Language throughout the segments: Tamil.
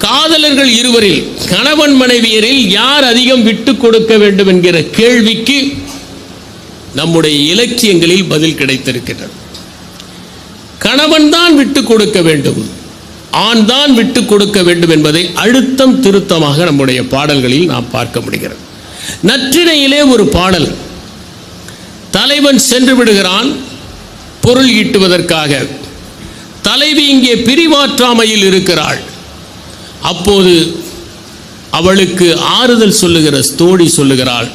காதலர்கள் இருவரில் கணவன் மனைவியரில் யார் அதிகம் விட்டு கொடுக்க வேண்டும் என்கிற கேள்விக்கு நம்முடைய இலக்கியங்களில் பதில் கிடைத்திருக்கிறது கணவன் தான் விட்டு கொடுக்க வேண்டும் ஆண் தான் விட்டு கொடுக்க வேண்டும் என்பதை அழுத்தம் திருத்தமாக நம்முடைய பாடல்களில் நாம் பார்க்க முடிகிறது. நற்றினையிலே ஒரு பாடல் தலைவன் சென்று விடுகிறான் பொருள் ஈட்டுவதற்காக. தலைவி இங்கே பிரிவாற்றாமையில் இருக்கிறாள் அப்போது அவளுக்கு ஆறுதல் சொல்லுகிற தோழி சொல்லுகிறாள்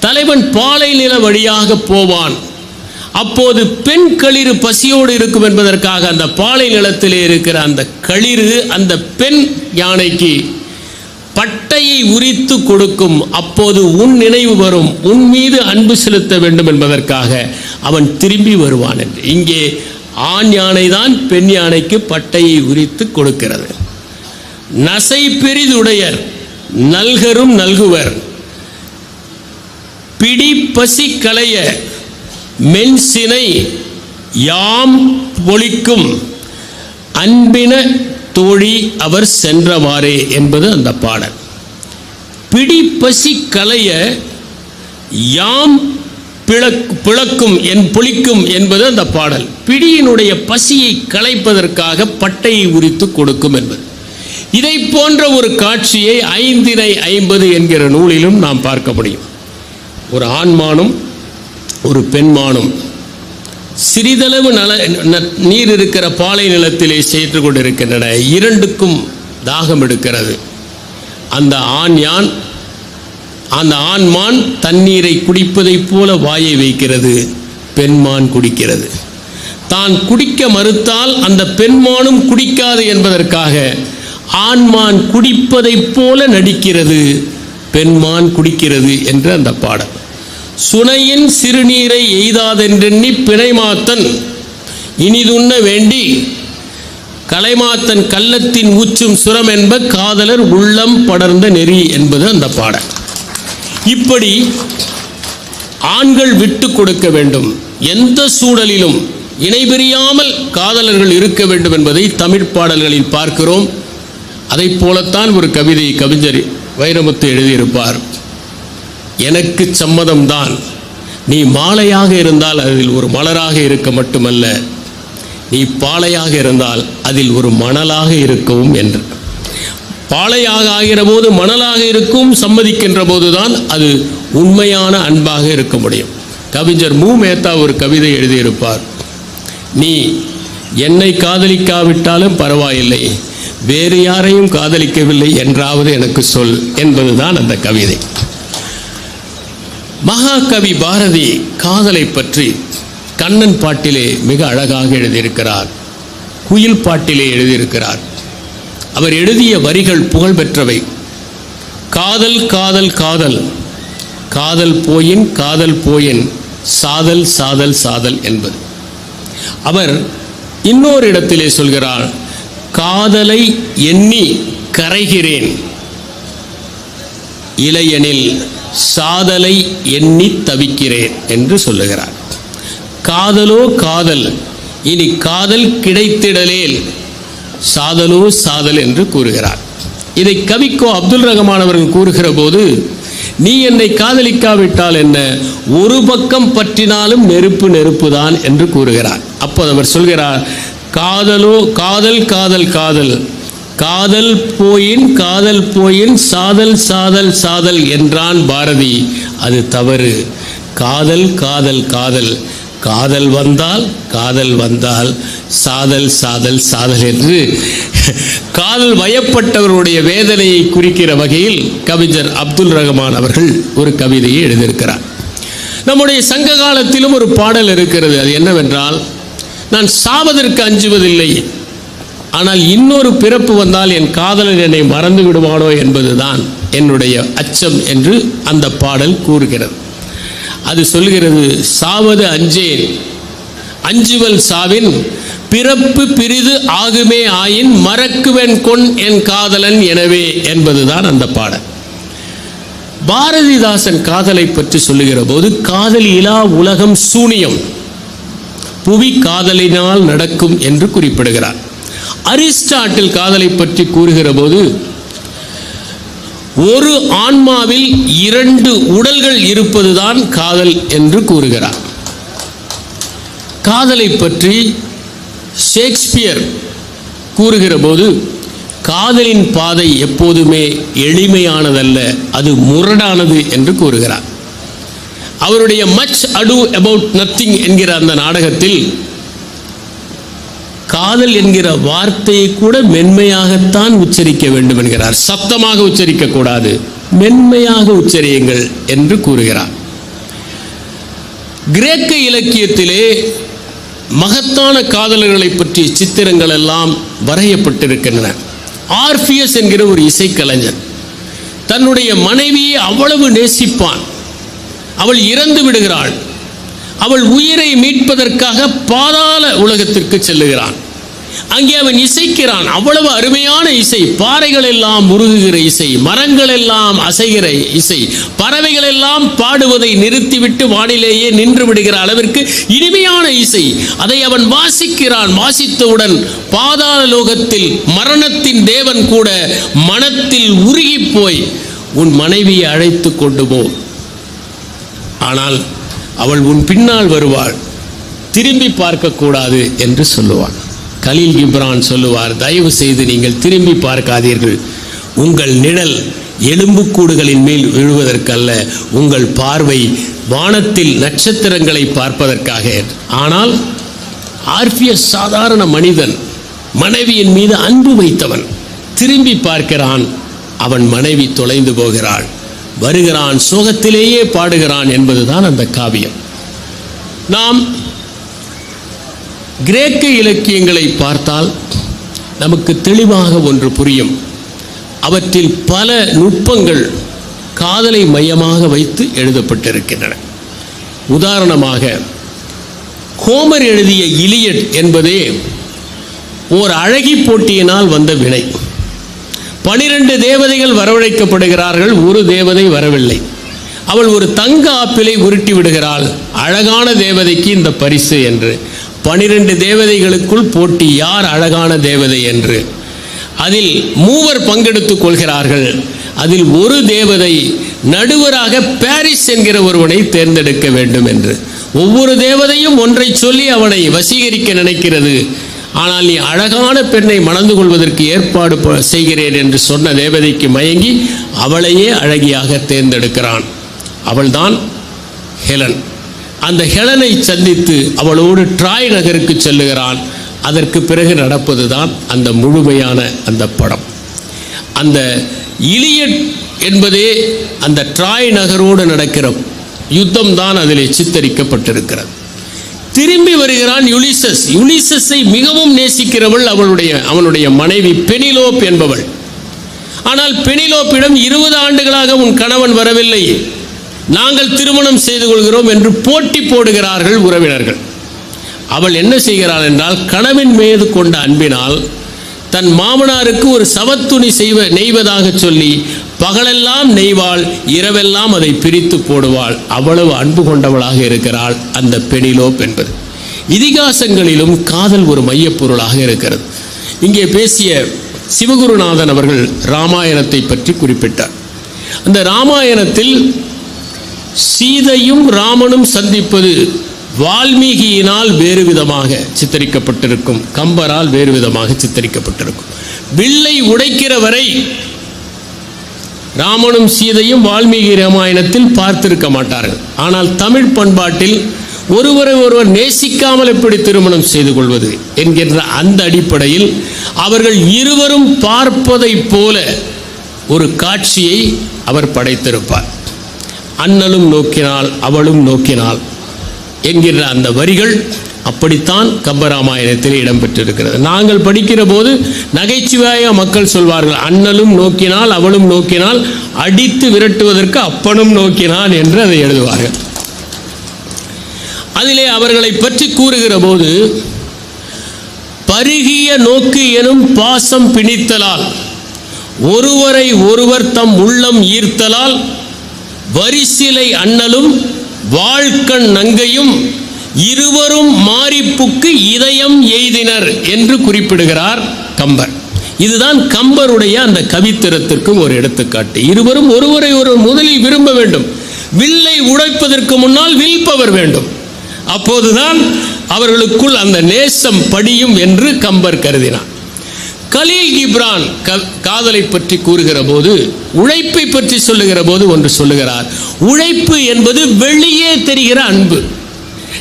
தலைவன் பாலை நில வழியாக போவான். அப்போது பெண் களிறு பசியோடு இருக்கும் என்பதற்காக அந்த பாலை நிலத்திலே இருக்கிற அந்த களிறு அந்த பெண் யானைக்கு பட்டையை உரித்து கொடுக்கும். அப்போது உன் நினைவு வரும். உன் மீது அன்பு செலுத்த வேண்டும் என்பதற்காக அவன் திரும்பி வருவான். என்று இங்கே ஆண் யானை தான் பெண் யானைக்கு பட்டையை உரித்து கொடுக்கிறது. நசை பெரிதுடையர் நல்கரும் நல்குவர். பிடி பசி களைய மென்சினை யாம் பொழிக்கும் அன்பின தோழி அவர் சென்றவாறே என்பது அந்த பாடல். பிடி பசி களைய யாம் பிளக் பிளக்கும் என் பொழிக்கும் என்பது அந்த பாடல். பிடியினுடைய பசியை களைப்பதற்காக பட்டையை உரித்து கொடுக்கும் என்பது. இதை போன்ற ஒரு காட்சியை ஐந்தினை ஐம்பது என்கிற நூலிலும் நாம் பார்க்க முடியும். ஒரு ஆண்மானும் ஒரு பெண்மானும் சிறிதளவு நல ந- நீர் இருக்கிற பாலை நிலத்திலே செய்து கொண்டிருக்கின்றன. இரண்டுக்கும் தாகம் எடுக்கிறது. அந்த ஆண் யான் அந்த ஆண்மான் தண்ணீரை குடிப்பதைப் போல வாயை வைக்கிறது பெண்மான் குடிக்கிறது. தான் குடிக்க மறுத்தால் அந்த பெண்மானும் குடிக்காது என்பதற்காக ஆண்மான் குடிப்பதைப் போல நடிக்கிறது பெண்மான் குடிக்கிறது என்று அந்த பாடல். சுனையின் சிறுநீரை எய்தாதென்றெண்ணி பிணைமாத்தன் இனிதுண்ண வேண்டி கலைமாத்தன் கள்ளத்தின் ஊச்சும் சுரம் என்ப காதலர் உள்ளம் படர்ந்த நெறி என்பது அந்த பாடல். இப்படி ஆண்கள் விட்டு கொடுக்க வேண்டும். எந்த சூழலிலும் இணைபிரியாமல் காதலர்கள் இருக்க வேண்டும் என்பதை தமிழ் பாடல்களில் பார்க்கிறோம். அதைப் போலத்தான் ஒரு கவிதை கவிஞர் வைரமுத்து எழுதியிருப்பார். எனக்கு சம்மதம்தான். நீ மாலையாக இருந்தால் அதில் ஒரு மலராக இருக்க மட்டுமல்ல. நீ பாலையாக இருந்தால் அதில் ஒரு மணலாக இருக்கவும் என்று. பாலையாக ஆகிற போது மணலாக இருக்கும் சம்மதிக்கின்ற போதுதான் அது உண்மையான அன்பாக இருக்க முடியும். கவிஞர் மு. மேத்தா ஒரு கவிதை எழுதியிருப்பார். நீ என்னை காதலிக்காவிட்டாலும் பரவாயில்லை. வேறு யாரையும் காதலிக்கவில்லை என்றாவது எனக்கு சொல் என்பதுதான் அந்த கவிதை. மகாகவி பாரதி காதலை பற்றி கண்ணன் பாட்டிலே மிக அழகாக எழுதியிருக்கிறார். குயில் பாட்டிலே எழுதியிருக்கிறார். அவர் எழுதிய வரிகள் புகழ்பெற்றவை. காதல் காதல் காதல். காதல் போயின் காதல் போயின். சாதல் சாதல் சாதல் என்பது. அவர் இன்னொரு இடத்திலே சொல்கிறார் காதலை எண்ணி கரைகிறேன். இளையனில் சாதலை எண்ணி தவிக்கிறேன் என்று சொல்லுகிறார். காதலோ காதல் இனி காதல் கிடைத்திடலேல் சாதலோ சாதல் என்று கூறுகிறார். இதை கவிக்கோ அப்துல் ரஹ்மான் அவர்கள் கூறுகிற போது நீ என்னை காதலிக்காவிட்டால் என்ன? ஒரு பக்கம் பற்றினாலும் நெருப்பு நெருப்பு தான் என்று கூறுகிறார். அப்போது அவர் சொல்கிறார் காதலோ காதல் காதல் காதல். காதல் போயின் காதல் போயின் சாதல் சாதல் சாதல் என்றான் பாரதி. அது தவறு. காதல் காதல் காதல். காதல் வந்தால் காதல் வந்தால் சாதல் சாதல் சாதல் என்று. காதல் வயப்பட்டவருடைய வேதனையை குறிக்கிற வகையில் கவிஞர் அப்துல் ரஹமான் அவர்கள் ஒரு கவிதையை எழுதியிருக்கிறார். நம்முடைய சங்க காலத்திலும் ஒரு பாடல் இருக்கிறது. அது என்னவென்றால் நான் சாவதற்கு அஞ்சுவதில்லை. ஆனால் இன்னொரு பிறப்பு வந்தால் என் காதலன் என்னை மறந்து விடுவானோ என்பதுதான் என்னுடைய அச்சம் என்று அந்த பாடல் கூறுகிறது. அது சொல்கிறது சாவது அஞ்சேன். அஞ்சுவல் சாவின் பிறப்பு பிரிது ஆகுமே ஆயின் மறக்குவன் கொன் என் காதலன் எனவே என்பதுதான் அந்த பாடல். பாரதிதாசன் காதலை பற்றி சொல்லுகிற போது காதல் இலா உலகம் சூனியம். புவி காதலினால் நடக்கும் என்று குறிப்பிடுகிறார். அரிஸ்டாட்டில் காதலை பற்றி கூறுகிற போது ஒரு ஆன்மாவில் இரண்டு உடல்கள் இருப்பதுதான் காதல் என்று கூறுகிறார். காதலை பற்றி ஷேக்ஸ்பியர் கூறுகிற போது காதலின் பாதை எப்போதுமே எளிமையானதல்ல அது முரடானது என்று கூறுகிறார். அவருடைய மச் அடு அபவுட் நத்திங் என்கிற அந்த நாடகத்தில் காதல் என்கிற வார்த்தையை கூட மென்மையாகத்தான் உச்சரிக்க வேண்டும் என்கிறார். சத்தமாக உச்சரிக்க கூடாது. மென்மையாக உச்சரியுங்கள் என்று கூறுகிறார். கிரேக்க இலக்கியத்திலே மகத்தான காதலர்களை பற்றிய சித்திரங்கள் எல்லாம் வரையப்பட்டிருக்கின்றன. ஆர்பியஸ் என்கிற ஒரு இசைக்கலைஞர் தன்னுடைய மனைவியை அவ்வளவு நேசிப்பான். அவள் இறந்து விடுகிறாள். அவள் உயிரை மீட்பதற்காக பாதாள உலகத்திற்கு செல்லுகிறான். அங்கே அவன் இசைக்கிறான். அவ்வளவு அருமையான இசை. பாறைகள் எல்லாம் உருகுகிற இசை. மரங்கள் எல்லாம் அசைகிற இசை. பறவைகள் எல்லாம் பாடுவதை நிறுத்திவிட்டு வானிலேயே நின்று விடுகிற அளவிற்கு இனிமையான இசை. அதை அவன் வாசிக்கிறான். வாசித்தவுடன் பாதாள லோகத்தில் மரணத்தின் தேவன் கூட மனத்தில் உருகி போய் உன் மனைவியை அழைத்து கொண்டு போ. ஆனால் அவள் உன் பின்னால் வருவாள். திரும்பி பார்க்கக்கூடாது என்று சொல்லுவாள். கலீல் இப்ரான் சொல்லுவார் தயவு செய்து நீங்கள் திரும்பி பார்க்காதீர்கள். உங்கள் நிழல் எலும்புக்கூடுகளின் மேல் விழுவதற்கல்ல. உங்கள் பார்வை வானத்தில் நட்சத்திரங்களை பார்ப்பதற்காக. ஆனால் ஆர்பியஸ் சாதாரண மனிதன் மனைவியின் மீது அன்பு வைத்தவன் திரும்பி பார்க்கிறான். அவன் மனைவி தொலைந்து போகிறாள். வருகிறான் சோகத்திலேயே பாடுகிறான் என்பதுதான் அந்த காவியம். நாம் கிரேக்க இலக்கியங்களை பார்த்தால் நமக்கு தெளிவாக ஒன்று புரியும். அவற்றில் பல நுட்பங்கள் காதலை மையமாக வைத்து எழுதப்பட்டிருக்கின்றன. உதாரணமாக ஹோமர் எழுதிய இலியட் என்பதே ஓர் அழகி போட்டியினால் வந்த வினை. பனிரெண்டு தேவதைகள் வரவழைக்கப்படுகிறார்கள் ஒரு தேவதை வரவில்லை. அவள் ஒரு தங்க ஆப்பிளை உருட்டி விடுகிறாள். அழகான தேவதைக்கு இந்த பரிசு என்று. பனிரெண்டு தேவதைகளுக்குள் போட்டி யார் அழகான தேவதை என்று. அதில் மூவர் பங்கெடுத்துக் கொள்கிறார்கள். அதில் ஒரு தேவதை நடுவராக பாரிஸ் என்கிற ஒருவனை தேர்ந்தெடுக்க வேண்டும் என்று. ஒவ்வொரு தேவதையும் ஒன்றை சொல்லி அவனை வசீகரிக்க நினைக்கிறது. ஆனால் நீ அழகான பெண்ணை மணந்து கொள்வதற்கு ஏற்பாடு ப- செய்கிறேன் என்று சொன்ன தேவதைக்கு மயங்கி அவளையே அழகியாக தேர்ந்தெடுக்கிறான். அவள்தான் ஹெலன். அந்த ஹெலனை சந்தித்து அவளோடு ட்ராய் நகருக்கு செல்லுகிறான். அதற்கு பிறகு நடப்பதுதான் அந்த முழுமையான அந்த படம். அந்த இலியட் என்பதே அந்த ட்ராய் நகரோடு நடக்கிற யுத்தம் தான் அதில் சித்தரிக்கப்பட்டிருக்கிறது. திரும்பி வருகிறான் யுலிசஸ். யுலிசஸை மிகவும் நேசிக்கிறவள் அவளுடைய அவனுடைய மனைவி பெனிலோப் என்பவள். ஆனால் பெனிலோப்பிடம் இருபது ஆண்டுகளாக உன் கணவன் வரவில்லை. நாங்கள் திருமணம் செய்து கொள்கிறோம் என்று போட்டி போடுகிறார்கள் உறவினர்கள். அவள் என்ன செய்கிறாள் என்றால் கணவன் மீது கொண்ட அன்பினால் தன் மாமனாருக்கு ஒரு சவத்துணி செய்வ நெய்வதாக சொல்லி பகலெல்லாம் நெய்வாள் இரவெல்லாம் அதை பிரித்து போடுவாள். அவ்வளவு அன்பு கொண்டவளாக இருக்கிறாள் அந்த பெனிலோப் என்பது. இதிகாசங்களிலும் காதல் ஒரு மையப்பொருளாக இருக்கிறது. இங்கே பேசிய சிவகுருநாதன் அவர்கள் ராமாயணத்தை பற்றி குறிப்பிட்டார். அந்த ராமாயணத்தில் சீதையும் ராமனும் சந்திப்பது வால்மீகியினால் வேறு விதமாக சித்தரிக்கப்பட்டிருக்கும். கம்பரால் வேறு விதமாக சித்தரிக்கப்பட்டிருக்கும். வில்லை உடைக்கிற வரை ராமனும் சீதையும் வால்மீகி ராமாயணத்தில் பார்த்திருக்க மாட்டார்கள். ஆனால் தமிழ் பண்பாட்டில் ஒருவரை ஒருவர் நேசிக்காமல் எப்படி திருமணம் செய்து கொள்வது என்கின்ற அந்த அடிப்படையில் அவர்கள் இருவரும் பார்ப்பதைப் போல ஒரு காட்சியை அவர் படைத்திருப்பார். அண்ணலும் நோக்கினால் அவளும் நோக்கினாள் என்கிற அந்த வரிகள் அப்படித்தான் கம்பராமாயணத்தில் இடம்பெற்றிருக்கிறது. நாங்கள் படிக்கிற போது நகைச்சுவையாக மக்கள் சொல்வார்கள் அண்ணலும் நோக்கினால் அவளும் நோக்கினால் அடித்து விரட்டுவதற்கு அப்பனும் நோக்கினான் என்று அதை எழுதுவார்கள். அதிலே அவர்களை பற்றி கூறுகிற போது பருகிய நோக்கு எனும் பாசம் பிணித்தலால் ஒருவரை ஒருவர் தம் உள்ளம் ஈர்த்தலால் வரிசிலை அண்ணலும் வாழ்க்கண் நங்கையும் இருவரும் மாரிப்புக்கு இதயம் எய்தினர் என்று குறிப்பிடுகிறார் கம்பர். இதுதான் கம்பருடைய அந்த கவித்திறத்திற்கும் ஒரு எடுத்துக்காட்டு. இருவரும் ஒருவரை ஒருவர் முதலில் விரும்ப வேண்டும். வில்லை உடைப்பதற்கு முன்னால் வில்பவர் வேண்டும். அப்போதுதான் அவர்களுக்குள் அந்த நேசம் படியும் என்று கம்பர் கருதினார். கலீல் கிப்ரான் க- காதலை பற்றி கூறுகிற போது உழைப்பை பற்றி சொல்லுகிற போது ஒன்று சொல்லுகிறார். உழைப்பு என்பது வெளியே தெரிகிற அன்பு.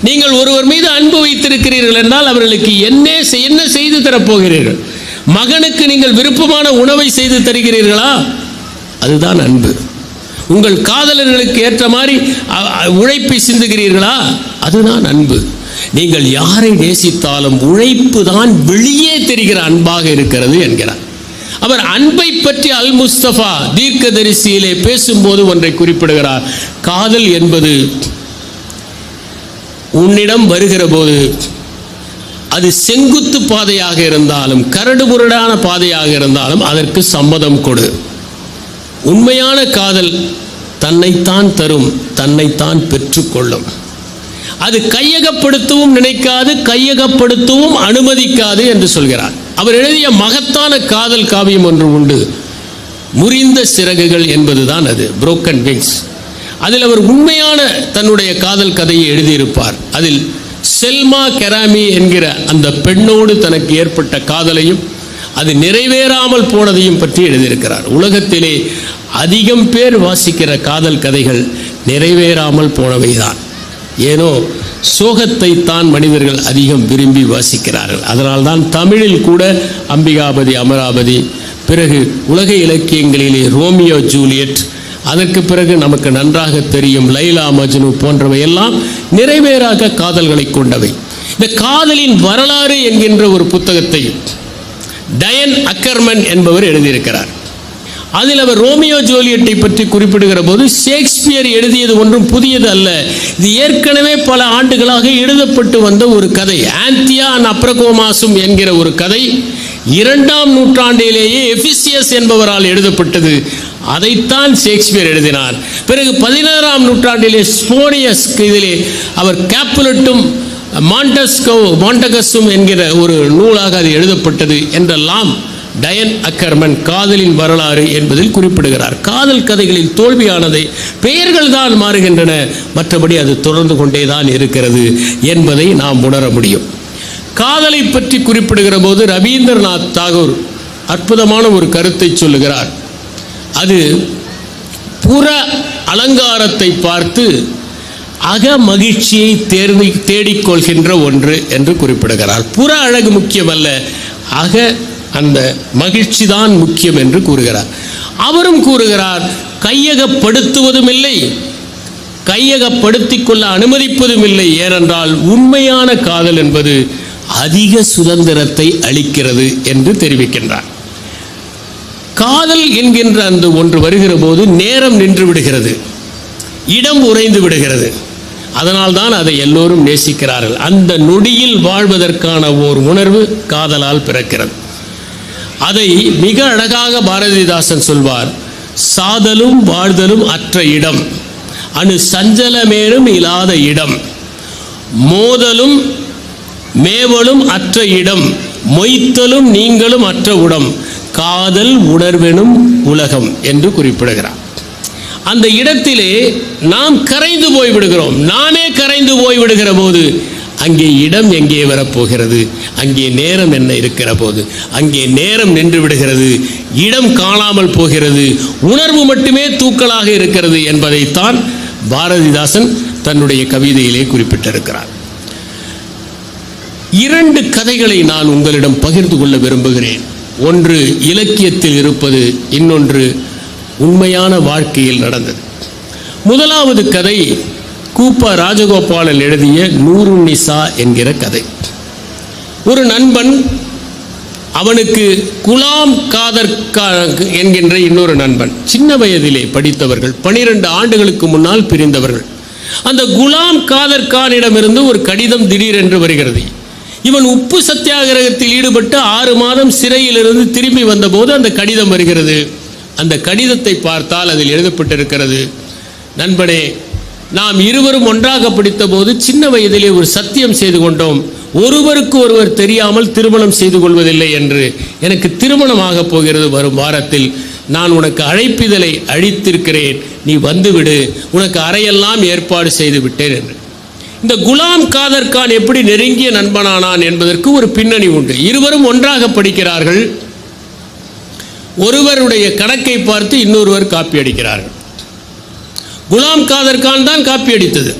நீங்கள் ஒருவர் மீது அன்பு வைத்திருக்கிறீர்கள் என்றால் அவர்களுக்கு என்ன செய்- என்ன செய்து தரப்போகிறீர்கள்? மகனுக்கு நீங்கள் விருப்பமான உணவை செய்து தருகிறீர்களா? அதுதான் அன்பு. உங்கள் காதலர்களுக்கு ஏற்ற மாதிரி உழைப்பை சிந்துகிறீர்களா? அதுதான் அன்பு. நீங்கள் யாரை நேசித்தாலும் உழைப்பு தான் வெளியே தெரிகிற அன்பாக இருக்கிறது என்கிறார். அவர் அன்பை பற்றி அல் முஸ்தபா தீர்க்கதரிசியிலே பேசும்போது ஒன்றை குறிப்பிடுகிறார். காதல் என்பது உன்னிடம் வருகிற போது அது செங்குத்து பாதையாக இருந்தாலும் கரடுமுரடான பாதையாக இருந்தாலும் அதற்கு சம்மதம் கொடு. உண்மையான காதல் தன்னைத்தான் தரும் தன்னைத்தான் பெற்றுக்கொள்ளும். அது கையகப்படுத்தவும் நினைக்காது கையகப்படுத்தவும் அனுமதிக்காது என்று சொல்கிறார். அவர் எழுதிய மகத்தான காதல் காவியம் ஒன்று உண்டு. முறிந்த சிறகுகள் என்பதுதான் அது புரோக்கன் விங்ஸ் அதில் அவர் உண்மையான தன்னுடைய காதல் கதையை எழுதியிருப்பார். அதில் செல்மா கெராமி என்கிற அந்த பெண்ணோடு தனக்கு ஏற்பட்ட காதலையும் அது நிறைவேறாமல் போனதையும் பற்றி எழுதியிருக்கிறார். உலகத்திலே அதிகம் பேர் வாசிக்கிற காதல் கதைகள் நிறைவேறாமல் போனவைதான். ஏனோ சோகத்தை தான் மனிதர்கள் அதிகம் விரும்பி வாசிக்கிறார்கள். அதனால்தான் தமிழில் கூட அம்பிகாபதி அமராவதி பிறகு உலக இலக்கியங்களிலே ரோமியோ ஜூலியட் அதற்கு பிறகு நமக்கு நன்றாக தெரியும் லைலா மஜ்னு போன்றவை எல்லாம் நிறைவேறாக காதல்களை கொண்டவை. இந்த காதலின் வரலாறு என்கின்ற ஒரு புத்தகத்தை டயன் அக்கர்மன் என்பவர் எழுதியிருக்கிறார். அதில் அவர் ரோமியோ ஜோலியட்டை பற்றி குறிப்பிடுகிற போது ஷேக்ஸ்பியர் எழுதியது ஒன்றும் புதியது அல்ல. இது ஏற்கனவே பல ஆண்டுகளாக எழுதப்பட்டு வந்த ஒரு கதை. ஆந்தியா அண்ட் அப்ரகோமாசும் என்கிற ஒரு கதை. இரண்டாம் நூற்றாண்டிலேயே எபிசியஸ் என்பவரால் எழுதப்பட்டது. அதைத்தான் ஷேக்ஸ்பியர் எழுதினார். பிறகு பதினாறாம் நூற்றாண்டிலே ஸ்போனியஸ் இதிலே அவர் கேப்புலட்டும் மாண்டஸ்கோ மாண்டகஸும் என்கிற ஒரு நூலாக அது எழுதப்பட்டது என்றெல்லாம் டயன் அக்கர்மன் காதலின் வரலாறு என்பதில் குறிப்பிடுகிறார். காதல் கதைகளில் தோல்வியானதை பெயர்கள் தான் மாறுகின்றன. மற்றபடி அது தொடர்ந்து கொண்டே தான் இருக்கிறது என்பதை நாம் உணர முடியும். காதலை பற்றி குறிப்பிடுகிற போது ரவீந்திரநாத் தாகூர் அற்புதமான ஒரு கருத்தை சொல்லுகிறார். அது புற அலங்காரத்தை பார்த்து அக மகிழ்ச்சியை தேர்வி தேடிக்கொள்கின்ற ஒன்று என்று குறிப்பிடுகிறார். புற அழகு முக்கியமல்ல அக அந்த மகிழ்ச்சி தான் முக்கியம் என்று கூறுகிறார். அவரும் கூறுகிறார் கையகப்படுத்துவதும் இல்லை கையகப்படுத்திக் கொள்ள அனுமதிப்பதும் இல்லை ஏனென்றால் உண்மையான காதல் என்பது அதிக சுதந்திரத்தை அளிக்கிறது என்று தெரிவிக்கின்றார். காதல் என்கின்ற அந்த ஒன்று வருகிற போது நேரம் நின்று விடுகிறது. இடம் உறைந்து விடுகிறது. அதனால்தான் அதை எல்லோரும் நேசிக்கிறார்கள். அந்த நொடியில் வாழ்வதற்கான ஓர் உணர்வு காதலால் பிறக்கிறது. அதை மிக அழகாக பாரதிதாசன் சொல்வார். சாதலும் வாழ்தலும் அற்ற இடம் அணு சஞ்சலமேனும் இல்லாத இடம் மோதலும் மேவலும் அற்ற இடம் மொய்த்தலும் நீங்களும் அற்ற உடம் காதல் உணர்வெனும் உலகம் என்று குறிப்பிடுகிறார். அந்த இடத்திலே நாம் கரைந்து போய்விடுகிறோம். நாமே கரைந்து போய்விடுகிற போது அங்கே இடம் எங்கே வரப்போகிறது? அங்கே நேரம் என்ன இருக்கிற போது அங்கே நேரம் நின்று விடுகிறது. இடம் காணாமல் போகிறது. உணர்வு மட்டுமே தூக்கலாக இருக்கிறது என்பதைத்தான் பாரதிதாசன் தன்னுடைய கவிதையிலே குறிப்பிட்டிருக்கிறார். இரண்டு கதைகளை நான் உங்களிடம் பகிர்ந்து கொள்ள விரும்புகிறேன். ஒன்று இலக்கியத்தில் இருப்பது இன்னொன்று உண்மையான வாழ்க்கையில் நடந்தது. முதலாவது கதை கூப்பா ராஜகோபாலன் எழுதிய நூறு நிசா என்கிற கதை. ஒரு நண்பன் அவனுக்கு குலாம் காதர் என்கின்ற இன்னொரு நண்பன் சின்ன வயதிலே படித்தவர்கள் பனிரெண்டு ஆண்டுகளுக்கு முன்னால் பிரிந்தவர்கள். அந்த குலாம் காதர் கானிடமிருந்து ஒரு கடிதம் திடீரென்று வருகிறது. இவன் உப்பு சத்தியாகிரகத்தில் ஈடுபட்டு ஆறு மாதம் சிறையிலிருந்து திரும்பி வந்தபோது அந்த கடிதம் வருகிறது. அந்த கடிதத்தை பார்த்தால் அதில் எழுதப்பட்டிருக்கிறது நண்பனே நாம் இருவரும் ஒன்றாக படித்தபோது சின்ன வயதிலே ஒரு சத்தியம் செய்து கொண்டோம். ஒருவருக்கு ஒருவர் தெரியாமல் திருமணம் செய்து கொள்வதில்லை என்று எனக்கு திருமணமாக போகிறது வரும் வாரத்தில். நான் உனக்கு அழைப்பிதழை அழித்திருக்கிறேன் நீ வந்துவிடு. உனக்கு அறையெல்லாம் ஏற்பாடு செய்து விட்டேன் என்று. இந்த குலாம் காதர் கான் எப்படி நெருங்கிய நண்பனானான் என்பதற்கு ஒரு பின்னணி உண்டு. இருவரும் ஒன்றாக படிக்கிறார்கள். ஒருவருடைய கணக்கை பார்த்து இன்னொருவர் காப்பி அடிக்கிறார்கள். குலாம் காதர் கான் தான் காப்பி அடித்தது.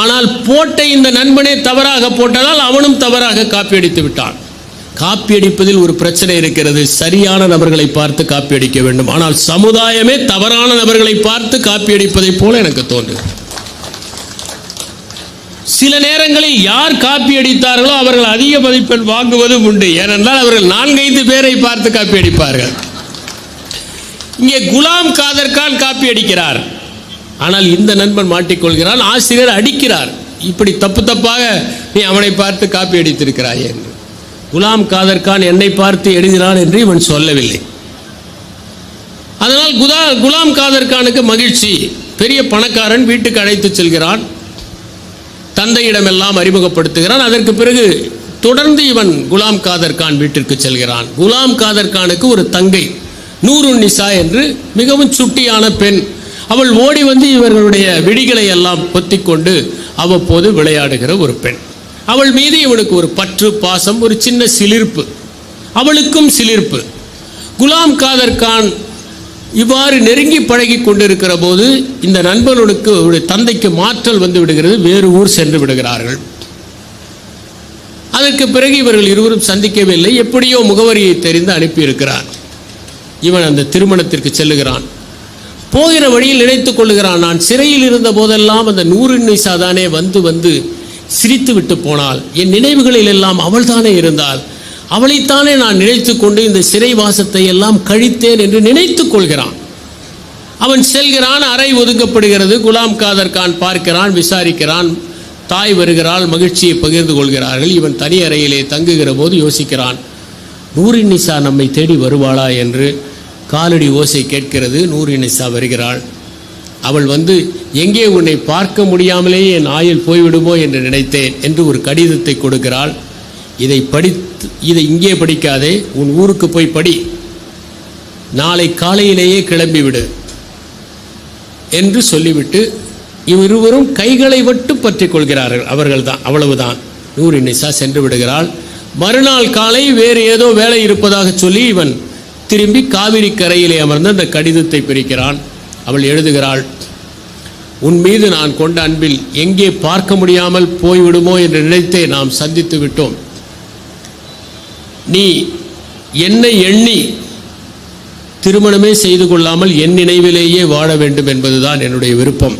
ஆனால் போட்ட இந்த நண்பனே தவறாக போட்டதால் அவனும் தவறாக காப்பி அடித்து விட்டான். காப்பி அடிப்பதில் ஒரு பிரச்சனை இருக்கிறது. சரியான நபர்களை பார்த்து காப்பி அடிக்க வேண்டும். ஆனால் சமுதாயமே தவறான நபர்களை பார்த்து காப்பி அடிப்பதை போல எனக்கு தோன்றுகிறது சில நேரங்களில் யார் காப்பி அடித்தார்களோ அவர்கள் அதிக மதிப்பெண் வாங்குவதும் உண்டு. ஏனென்றால் அவர்கள் நான்கைந்து பேரை பார்த்து காப்பி அடிப்பார்கள். இங்கே குலாம் காதர் கான் காப்பி அடிக்கிறார். ஆனால் இந்த நண்பன் மாட்டிக்கொள்கிறான் ஆசிரியர் அடிக்கிறார். இப்படி தப்பு தப்பாக நீ அவனை பார்த்து காப்பி அடித்திருக்கிறாய் என்று. குலாம் காதர் கான் என்னை பார்த்து எழுதினான் என்று இவன் சொல்லவில்லை. அதனால் குதா குலாம் காதர் கானுக்கு மகிழ்ச்சி. பெரிய பணக்காரன் வீட்டுக்கு அழைத்து செல்கிறான். தந்தையிடமெல்லாம் அறிமுகப்படுத்துகிறான். அதற்கு பிறகு தொடர்ந்து இவன் குலாம் காதர் கான் வீட்டிற்கு செல்கிறான். குலாம் காதர் கானுக்கு ஒரு தங்கை நூறு நிசா என்று மிகவும் சுட்டியான பெண். அவள் ஓடி வந்து இவர்களுடைய விடிகளை எல்லாம் பொத்திக்கொண்டு அவ்வப்போது விளையாடுகிற ஒரு பெண். அவள் மீது இவனுக்கு ஒரு பற்று பாசம் ஒரு சின்ன சிலிர்ப்பு. அவளுக்கும் சிலிர்ப்பு. குலாம் காதர் கான் இவ்வாறு நெருங்கி பழகி கொண்டிருக்கிற போது இந்த நண்பனுக்கு அவருடைய தந்தைக்கு மாற்றல் வந்து விடுகிறது வேறு ஊர் சென்று விடுகிறார்கள். அதற்கு பிறகு இவர்கள் இருவரும் சந்திக்கவில்லை எப்படியோ முகவரியை தெரிந்து அனுப்பியிருக்கிறார். இவன் அந்த திருமணத்திற்கு செல்லுகிறான். போகிற வழியில் நினைத்து கொள்ளுகிறான் நான் சிறையில் இருந்த போதெல்லாம் அந்த நூறு நிசாதானே வந்து வந்து சிரித்து விட்டு போனாள். என் நினைவுகளில் எல்லாம் அவள்தானே இருந்தாள். அவளைத்தானே நான் நினைத்து கொண்டு இந்த சிறை வாசத்தை எல்லாம் கழித்தேன் என்று நினைத்து கொள்கிறான். அவன் செல்கிறான் அறை ஒதுக்கப்படுகிறது குலாம் காதர் கான் பார்க்கிறான் விசாரிக்கிறான். தாய் வருகிறாள் மகிழ்ச்சியை பகிர்ந்து கொள்கிறார்கள். இவன் தனி அறையிலே தங்குகிற போது யோசிக்கிறான் நூரின் நிசா நம்மை தேடி வருவாளா? என்று காலடி ஓசை கேட்கிறது நூறினிசா வருகிறாள். அவள் வந்து எங்கே உன்னை பார்க்க முடியாமலேயே என் ஆயுள் போய்விடுமோ என்று நினைத்தேன் என்று ஒரு கடிதத்தை கொடுக்கிறாள். இதை படித்து இதை இங்கே படிக்காதே உன் ஊருக்கு போய் படி. நாளை காலையிலேயே கிளம்பிவிடு என்று சொல்லிவிட்டு இவ்விருவரும் கைகளை மட்டும் பற்றி கொள்கிறார்கள். அவர்கள் தான் அவ்வளவுதான். நூறு நிசா சென்று விடுகிறாள். மறுநாள் காலை வேறு ஏதோ வேலை இருப்பதாக சொல்லி இவன் திரும்பி காவிரி கரையிலே அமர்ந்து அந்த கடிதத்தை பிரிக்கிறான். அவள் எழுதுகிறாள் உன் மீது நான் கொண்ட அன்பில் எங்கே பார்க்க முடியாமல் போய்விடுமோ என்று நினைத்தே நாம் சந்தித்து விட்டோம். நீ என்னை எண்ணி திருமணமே செய்து கொள்ளாமல் என் நினைவிலேயே வாழ வேண்டும் என்பதுதான் என்னுடைய விருப்பம்.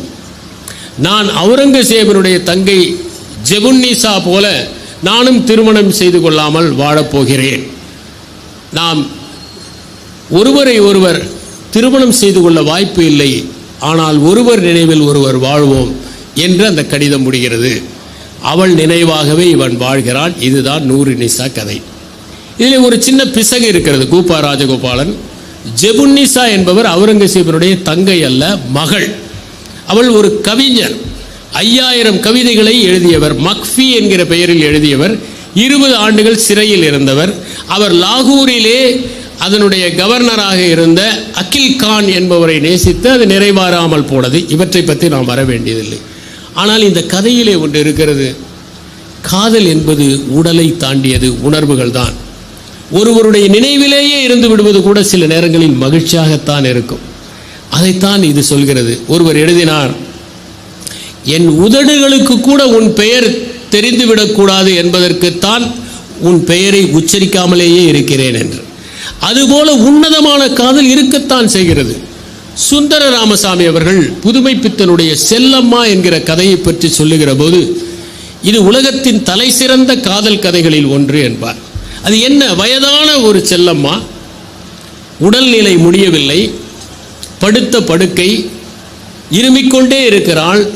நான் அவுரங்கசேபனுடைய தங்கை ஜெபுன்னீசா போல நானும் திருமணம் செய்து கொள்ளாமல் வாழப்போகிறேன். நாம் ஒருவரை ஒருவர் திருமணம் செய்து கொள்ள வாய்ப்பு இல்லை ஆனால் ஒருவர் நினைவில் ஒருவர் வாழ்வோம் என்று அந்த கடிதம் முடிகிறது. அவள் நினைவாகவே இவன் வாழ்கிறான் இதுதான் நூறு நிசா கதை. இதில் ஒரு சின்ன பிசகு இருக்கிறது. கூப்பா ராஜகோபாலன் ஜெபுன்னிசா என்பவர் அவுரங்கசீபனுடைய தங்கை அல்ல மகள். அவள் ஒரு கவிஞர். ஐயாயிரம் கவிதைகளை எழுதியவர் மக்ஃபி என்கிற பெயரில் எழுதியவர் இருபது ஆண்டுகள் சிறையில் இருந்தவர். அவர் லாகூரிலே அதனுடைய கவர்னராக இருந்த அகில் கான் என்பவரை நேசித்து அது நிறைவாறாமல் போனது. இவற்றை பற்றி நாம் வர வேண்டியதில்லை. ஆனால் இந்த கதையிலே ஒன்று இருக்கிறது. காதல் என்பது உடலை தாண்டியது உணர்வுகள் தான். ஒருவருடைய நினைவிலேயே இருந்து விடுவது கூட சில நேரங்களில் மகிழ்ச்சியாகத்தான் இருக்கும். அதைத்தான் இது சொல்கிறது. ஒருவர் எழுதினார் என் உதடுகளுக்கு கூட உன் பெயர் தெரிந்துவிடக்கூடாது என்பதற்குத்தான் உன் பெயரை உச்சரிக்காமலேயே இருக்கிறேன் என்று. அதுபோல உன்னதமான காதல் இருக்கத்தான் செய்கிறது. சுந்தர ராமசாமி அவர்கள் புதுமை பித்தனுடைய செல்லம்மா என்கிற கதையை பற்றி சொல்லுகிற போது இது உலகத்தின் தலை சிறந்த காதல் கதைகளில் ஒன்று என்பார். அது என்ன? வயதான ஒரு செல்லம்மா உடல்நிலை முடியவில்லை படுத்த படுக்கை இருமிக்கொண்டே இருக்கிறாள்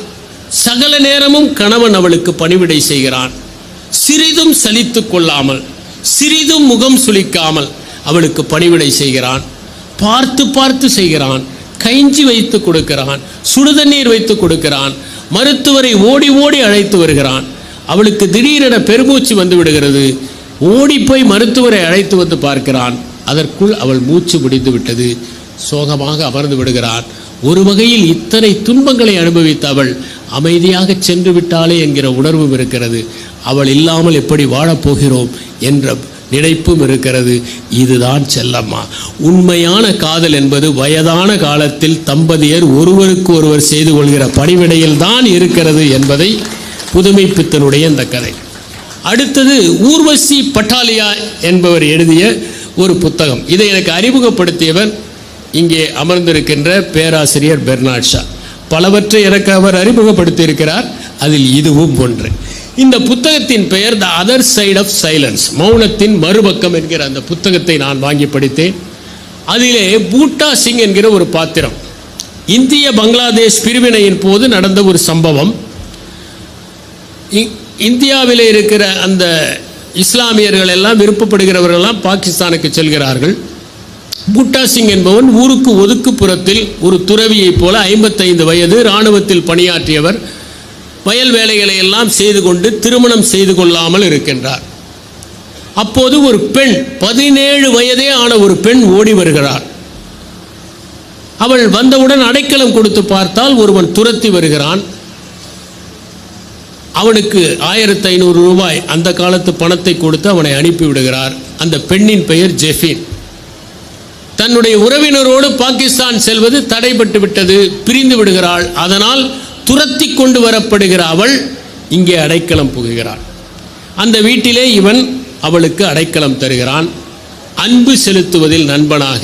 சகல நேரமும் கணவன் அவளுக்கு பணிவிடை செய்கிறான். சிறிதும் சலித்து கொள்ளாமல் சிறிதும் முகம் சுளிக்காமல் அவளுக்கு பணிவிடை செய்கிறான். பார்த்து பார்த்து செய்கிறான். கைஞ்சி வைத்து கொடுக்கிறான். சுடுதண்ணீர் வைத்து கொடுக்கிறான். மருத்துவரை ஓடி ஓடி அழைத்து வருகிறான். அவளுக்கு திடீரென பெருமூச்சு வந்து விடுகிறது. ஓடி போய் மருத்துவரை அழைத்து வந்து பார்க்கிறான். அதற்குள் அவள் மூச்சு முடிந்து விட்டது. சோகமாக அமர்ந்து விடுகிறான் ஒரு வகையில் இத்தனை துன்பங்களை அனுபவித்த அவள் அமைதியாக சென்று விட்டாளே என்கிற உணர்வும் இருக்கிறது. அவள் இல்லாமல் எப்படி வாழப்போகிறோம் என்ற நினைப்பும் இருக்கிறது. இதுதான் செல்லம்மா. உண்மையான காதல் என்பது வயதான காலத்தில் தம்பதியர் ஒருவருக்கு ஒருவர் செய்து கொள்கிற பணிவிடையில் தான் இருக்கிறது என்பதை புதுமைப்பித்தனுடைய இந்த கதை. அடுத்தது ஊர்வசி பட்டாலியா என்பவர் எழுதிய ஒரு புத்தகம். இதை எனக்கு அறிமுகப்படுத்தியவர் இங்கே அமர்ந்திருக்கின்ற பேராசிரியர் பெர்னாட் ஷா. பலவற்றை எனக்கு அவர் அறிமுகப்படுத்தியிருக்கிறார். அதில் இதுவும் ஒன்று. இந்த புத்தகத்தின் பெயர் the other side of silence மௌனத்தின் மறுபக்கம் என்கிற அந்த புத்தகத்தை நான் வாங்கி படித்தேன். அதிலே பூட்டா சிங் என்கிற ஒரு பாத்திரம். இந்திய பங்களாதேஷ் பிரிவினையின் போது நடந்த ஒரு சம்பவம். இ- இருக்கிற அந்த இஸ்லாமியர்கள் எல்லாம் விருப்பப்படுகிறவர்கள் எல்லாம் பாகிஸ்தானுக்கு செல்கிறார்கள். பூட்டா சிங் என்பவன் ஊருக்கு ஒதுக்குப்புறத்தில் ஒரு துறவியைப் போல ஐம்பத்தைந்து வயது இராணுவத்தில் பணியாற்றியவர். வயல் வேலைகளை எல்லாம் செய்து கொண்டு திருமணம் செய்து கொள்ளாமல் இருக்கின்றார். அப்போது ஒரு பெண் பதினேழு வயதே ஆன ஒரு பெண் ஓடி வருகிறார் அவள் வந்தவுடன் அடைக்கலம் கொடுத்து பார்த்தால் ஒருவன் துரத்தி வருகிறான். அவனுக்கு ஆயிரத்தி ஐநூறு ரூபாய் அந்த காலத்து பணத்தை கொடுத்து அவனை அனுப்பி விடுகிறார். அந்த பெண்ணின் பெயர் ஜெஃபின். தன்னுடைய உறவினரோடு பாகிஸ்தான் செல்வது தடைபட்டு விட்டது பிரிந்து விடுகிறாள். அதனால் துரத்தி கொண்டு வரப்படுகிற அவள் இங்கே அடைக்கலம் புகுகிறாள். அந்த வீட்டிலே இவன் அவளுக்கு அடைக்கலம் தருகிறான். அன்பு செலுத்துவதில் நண்பனாக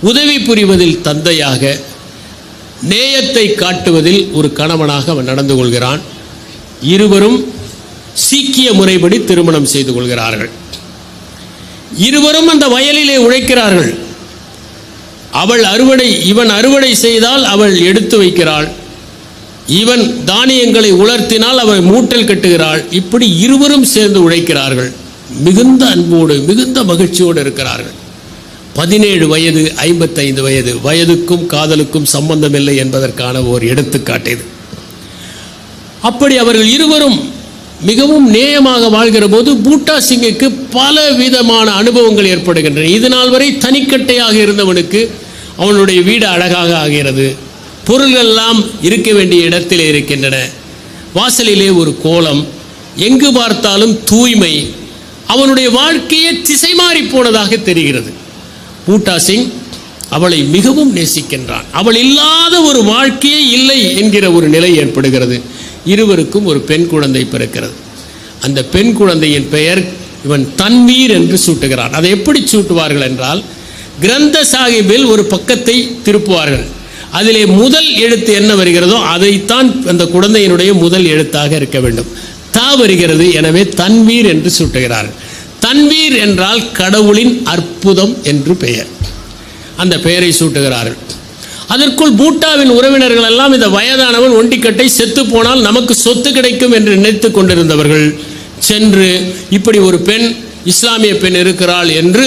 உதவி புரிவதில் தந்தையாக நேயத்தை காட்டுவதில் ஒரு கணவனாக அவன் நடந்து கொள்கிறான். இருவரும் சீக்கிய முறைப்படி திருமணம் செய்து கொள்கிறார்கள். இருவரும் அந்த வயலிலே உழைக்கிறார்கள். அவள் அறுவடை இவன் அறுவடை செய்தால் அவள் எடுத்து வைக்கிறாள். இவன் தானியங்களை உலர்த்தினால் அவன் மூட்டல் கட்டுகிறாள். இப்படி இருவரும் சேர்ந்து உழைக்கிறார்கள். மிகுந்த அன்போடு மிகுந்த மகிழ்ச்சியோடு இருக்கிறார்கள். பதினேழு வயது ஐம்பத்தைந்து வயது வயதுக்கும் காதலுக்கும் சம்பந்தமில்லை என்பதற்கான ஒரு எடுத்துக்காட்டு இது அப்படி அவர்கள் இருவரும் மிகவும் நேயமாக வாழ்கிற போது பூட்டா சிங்குக்கு பல விதமான அனுபவங்கள் ஏற்படுகின்றன. இது நாள் வரை தனிக்கட்டையாக இருந்தவனுக்கு அவனுடைய வீடு அழகாக ஆகிறது. பொருள்கள் எல்லாம் இருக்க வேண்டிய இடத்தில் இருக்கின்றன. வாசலிலே ஒரு கோலம் எங்கு பார்த்தாலும் தூய்மை. அவனுடைய வாழ்க்கையே திசை மாறி போனதாக தெரிகிறது. பூட்டா சிங் அவளை மிகவும் நேசிக்கின்றான். அவள் இல்லாத ஒரு வாழ்க்கையே இல்லை என்கிற ஒரு நிலை ஏற்படுகிறது. இருவருக்கும் ஒரு பெண் குழந்தை பிறக்கிறது. அந்த பெண் குழந்தையின் பெயர் இவன் தன்வீர் என்று சூட்டுகிறான். அதை எப்படி சூட்டுவார்கள் என்றால் கிரந்த சாஹிபில் ஒரு பக்கத்தை திருப்புவார்கள். அதிலே முதல் எழுத்து என்ன வருகிறதோ அதைத்தான் அந்த குழந்தையினுடைய முதல் எழுத்தாக இருக்க வேண்டும். தா வருகிறது எனவே தன்வீர் என்று சூட்டுகிறார்கள். தன்வீர் என்றால் கடவுளின் அற்புதம் என்று பெயர். அந்த பெயரை சூட்டுகிறார்கள். அதற்குள் பூட்டாவின் உறவினர்கள் எல்லாம் இந்த வயதானவன் ஒண்டிக்கட்டை செத்து போனால் நமக்கு சொத்து கிடைக்கும் என்று நினைத்து கொண்டிருந்தவர்கள் சென்று இப்படி ஒரு பெண் இஸ்லாமிய பெண் இருக்கிறாள் என்று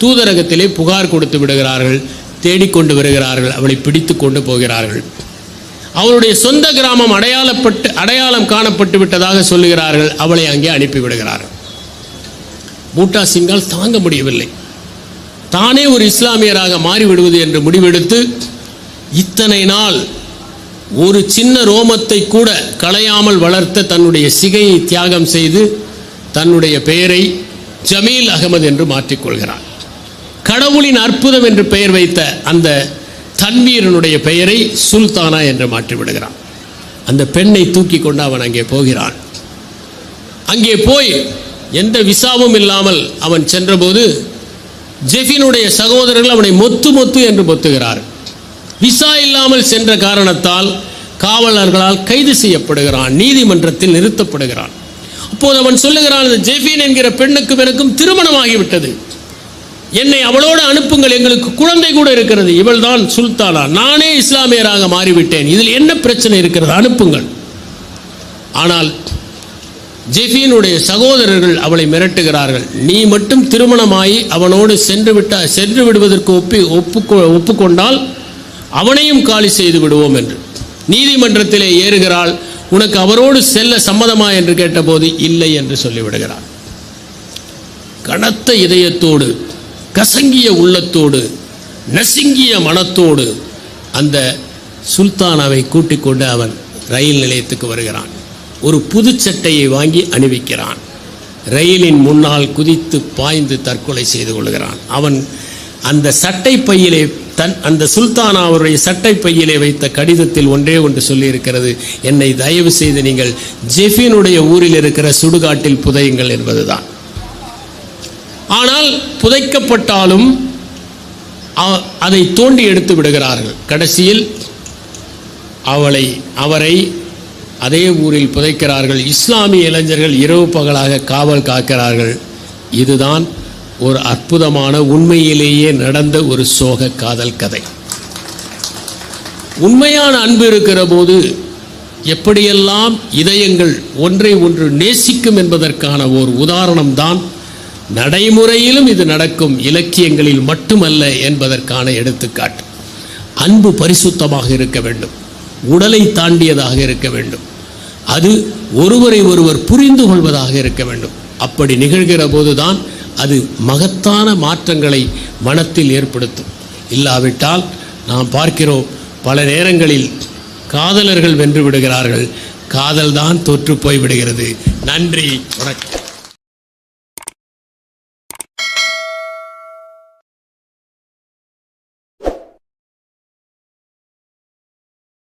தூதரகத்திலே புகார் கொடுத்து விடுகிறார்கள். தேடிக்கொண்டு வருகிறார்கள் அவளை பிடித்து கொண்டு போகிறார்கள். அவளுடைய சொந்த கிராமம் அடையாளப்பட்டு அடையாளம் காணப்பட்டு விட்டதாக சொல்லுகிறார்கள் அவளை அங்கே அனுப்பி விடுகிறார்கள். பூட்டா சிங்கால் தாங்க முடியவில்லை. தானே ஒரு இஸ்லாமியராக மாறிவிடுவது என்று முடிவெடுத்து இத்தனை நாள் ஒரு சின்ன ரோமத்தை கூட களையாமல் வளர்த்த தன்னுடைய சிகையை தியாகம் செய்து தன்னுடைய பெயரை ஜமீல் அகமது என்று மாற்றிக்கொள்கிறார் கடவுளின் அற்புதம் என்று பெயர் வைத்த அந்த தன்வீரனுடைய பெயரை சுல்தானா என்று மாற்றிவிடுகிறான். அந்த பெண்ணை தூக்கி கொண்டு அவன் அங்கே போகிறான். அங்கே போய் எந்த விசாவும் இல்லாமல் அவன் சென்றபோது ஜெஃபினுடைய சகோதரர்கள் அவனை மொத்து மொத்து என்று மொத்துகிறார் விசா இல்லாமல் சென்ற காரணத்தால் காவலர்களால் கைது செய்யப்படுகிறான் நீதிமன்றத்தில் நிறுத்தப்படுகிறான். அப்போது அவன் சொல்லுகிறான் இந்த ஜெஃபின் என்கிற பெண்ணுக்கும் எனக்கும் திருமணமாகிவிட்டது. என்னை அவளோடு அனுப்புங்கள் எங்களுக்கு குழந்தை கூட இருக்கிறது. இவள்தான் சுல்தானா. நானே இஸ்லாமியராக மாறிவிட்டேன். இதில் என்ன பிரச்சனை இருக்கிறது? அனுப்புங்கள். ஆனால் ஜெஃபியினுடைய சகோதரர்கள் அவளை மிரட்டுகிறார்கள். நீ மட்டும் திருமணமாகி அவனோடு சென்று விட்ட சென்று விடுவதற்கு ஒப்பி ஒப்புக்கொ ஒப்புக்கொண்டால் அவனையும் காலி செய்து விடுவோம் என்று. நீதிமன்றத்திலே ஏறுகிறாள். உனக்கு அவரோடு செல்ல சம்மதமா என்று கேட்டபோது இல்லை என்று சொல்லிவிடுகிறாள். கனத்த இதயத்தோடு கசங்கிய உள்ளத்தோடு நசுங்கிய மனத்தோடு அந்த சுல்தானாவை கூட்டிக் கொண்டு அவன் ரயில் நிலையத்துக்கு வருகிறான். ஒரு புது சட்டையை வாங்கி அணிவிக்கிறான். ரயிலின் முன்னால் குதித்து பாய்ந்து தற்கொலை செய்து கொள்கிறான். அவன் அந்த சட்டை பையிலே தன் அந்த சுல்தானா அவருடைய சட்டை பையிலே வைத்த கடிதத்தில் ஒன்றே ஒன்று சொல்லியிருக்கிறது. என்னை தயவு செய்து நீங்கள் ஜெஃபினுடைய ஊரில் இருக்கிற சுடுகாட்டில் புதையுங்கள் என்பதுதான். ஆனால் புதைக்கப்பட்டாலும் அதை தோண்டி எடுத்து விடுகிறார்கள். கடைசியில் அவளை அவரை அதே ஊரில் புதைக்கிறார்கள். இஸ்லாமிய இளைஞர்கள் இரவு பகலாக காவல் காக்கிறார்கள். இதுதான் ஒரு அற்புதமான உண்மையிலேயே நடந்த ஒரு சோக காதல் கதை. உண்மையான அன்பு இருக்கிற போது எப்படியெல்லாம் இதயங்கள் ஒன்றை ஒன்று நேசிக்கும் என்பதற்கான ஒரு உதாரணம்தான் நடைமுறையிலும் இது நடக்கும் இலக்கியங்களில் மட்டுமல்ல என்பதற்கான எடுத்துக்காட்டு. அன்பு பரிசுத்தமாக இருக்க வேண்டும். உடலை தாண்டியதாக இருக்க வேண்டும். அது ஒருவரை ஒருவர் புரிந்து கொள்வதாக இருக்க வேண்டும். அப்படி நிகழ்கிற போதுதான் அது மகத்தான மாற்றங்களை மனத்தில் ஏற்படுத்தும். இல்லாவிட்டால் நாம் பார்க்கிறோம் பல நேரங்களில் காதலர்கள் வென்று விடுகிறார்கள். காதல்தான் தோற்று போய் விடுகிறது. நன்றி வணக்கம்.